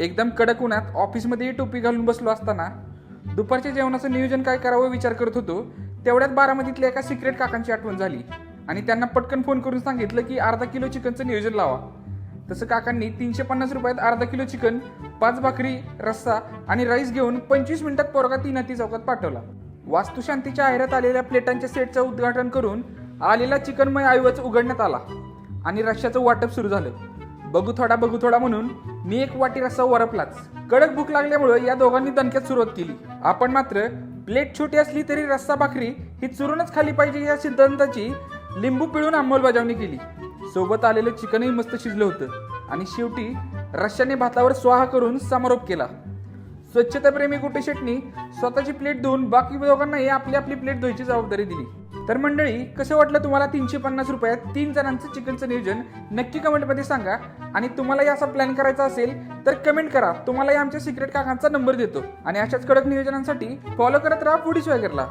एकदम कडक उन्हात ऑफिसमध्ये टोपी घालून बसलो असताना दुपारच्या जेवणाचं नियोजन काय करावं विचार करत होतो तेवढ्यात बारामतीतल्या एका सिक्रेट काकांची आठवण झाली आणि त्यांना पटकन फोन करून सांगितलं की अर्धा किलो चिकनचं नियोजन लावा. तसं काकांनी तीनशे पन्नास रुपयात अर्धा किलो चिकन पाच भाकरी रस्सा आणि राईस घेऊन पंचवीस मिनिटात पोरगा तीन हाती चौकात पाठवला. वास्तुशांतीच्या आहेरात आलेल्या प्लेटांच्या सेटचं उद्घाटन करून आलेला चिकनमय आयुवाच उघडण्यात आला आणि रश्श्याचं वाटप सुरू झालं. बघू थोडा बघू थोडा म्हणून मी एक वाटी रस्सा वरपलाच. कडक भूक लागल्यामुळं या दोघांनी दणक्यात सुरुवात केली. आपण मात्र प्लेट छोटी असली तरी रस्सा भाकरी ही चुरूनच खाली पाहिजे या सिद्धांताची लिंबू पिळून अंमलबजावणी केली. सोबत आलेलं चिकनही मस्त शिजलं होतं आणि शेवटी रश्श्याने भातावर स्वाहा करून समारोप केला. स्वच्छताप्रेमी कुठे शेटणी स्वतःची प्लेट धुवून बाकी दोघांनाही आपली आपली प्लेट धुवायची जबाबदारी दिली. तर मंडळी कसं वाटलं तुम्हाला तीनशे पन्नास रुपयात तीन जणांचं चिकनचं नियोजन? नक्की कमेंटमध्ये सांगा. आणि तुम्हालाही असा प्लॅन करायचा असेल तर कमेंट करा. तुम्हालाही आमच्या सिक्रेट काकांचा नंबर देतो. आणि अशाच कडक नियोजनांसाठी फॉलो करत राहा फुडी वगैरेला